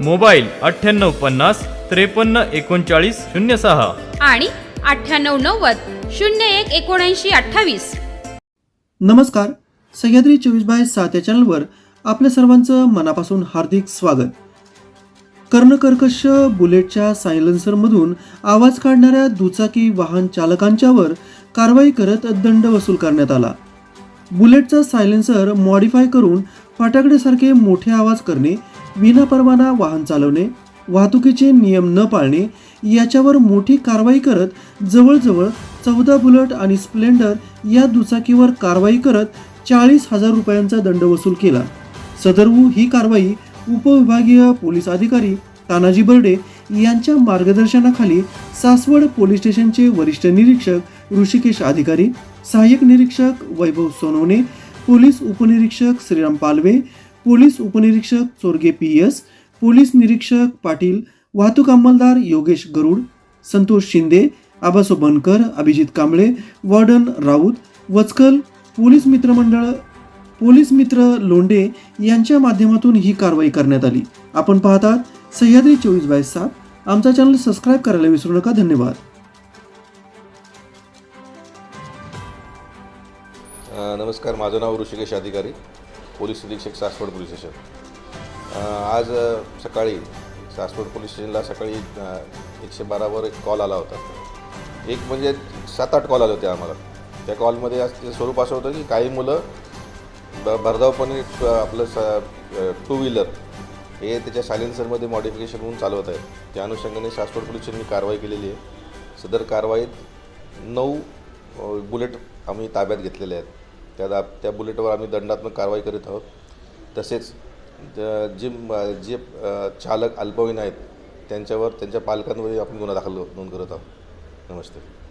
Mobile अठ्ठ्याण्णव पन्नास त्रेपन्न एकोणचाळीस शून्य सहा. आणि अठ्ठ्याण्णव नव्वद शून्य एक एकोणऐंशी अठ्ठावीस. नमस्कार. सह्याद्री चोवीस बाय सात या चॅनलवर आपल्या सर्वांचं मनापासून हार्दिक स्वागत. कर्णकर्कश बुलेटच्या सायलेन्सरमधून आवाज काढणाऱ्या दुचाकी वाहन चालकांच्यावर कारवाई करत दंड वसूल करण्यात आला. बुलेटचा सायलेन्सर मॉडिफाय करून फटाकड्यासारखे मोठे आवाज करणे विनापरवाना वाहन चालवणे वाहतुकीचे नियम न पाळणे याच्यावर मोठी कारवाई करत जवळजवळ चौदा बुलट आणि स्प्लेंडर या दुचाकीवर कारवाई करत चाळीस हजार रुपयांचा दंड वसूल केला. सदरवू ही कारवाई उपविभागीय पोलीस अधिकारी तानाजी बर्डे यांच्या मार्गदर्शनाखाली सासवड पोलीस स्टेशनचे वरिष्ठ निरीक्षक ऋषिकेश अधिकारी सहाय्यक निरीक्षक वैभव सोनवणे पोलीस उपनिरीक्षक श्रीराम पालवे पोलीस उपनिरीक्षक चोरगे पी एस पोलीस निरीक्षक पाटील वाहतूक अंमलदार योगेश गरुड संतोष शिंदे आबासो बनकर अभिजित कांबळे वॉर्डन राऊत वचकल पोलीस मित्रमंडळ पोलीस मित्र लोंडे यांच्या माध्यमातून ही कारवाई करण्यात आली. आपण पाहतात सह्याद्री चोवीस बाय सात. आमचा चॅनल सबस्क्राईब करायला विसरू नका. धन्यवाद. नमस्कार. माझं नाव ऋषिकेश अधिकारी. पोलीस निरीक्षक सासवड पोलीस स्टेशन. आज सकाळी सासवड पोलीस स्टेशनला सकाळी एकशे बारावर एक कॉल आला होता. एक म्हणजे सात आठ कॉल आले होते आम्हाला. त्या कॉलमध्ये आज ते स्वरूप असं होतं की काही मुलं ब भरधावपणे आपलं स टू व्हीलर हे त्याच्या सायलेन्सरमध्ये मॉडिफिकेशन होऊन चालवत आहे त्या अनुषंगाने सासवड पोलीस स्टेशननी कारवाई केलेली आहे. सदर कारवाईत नऊ बुलेट आम्ही ताब्यात घेतलेले आहेत. त्या दा त्या बुलेटवर आम्ही दंडात्मक कारवाई करीत आहोत. तसेच ज- जे जे चालक अल्पवयीन आहेत त्यांच्यावर त्यांच्या पालकांवरही आपण गुन्हा दाखल नोंद करत आहोत. नमस्ते.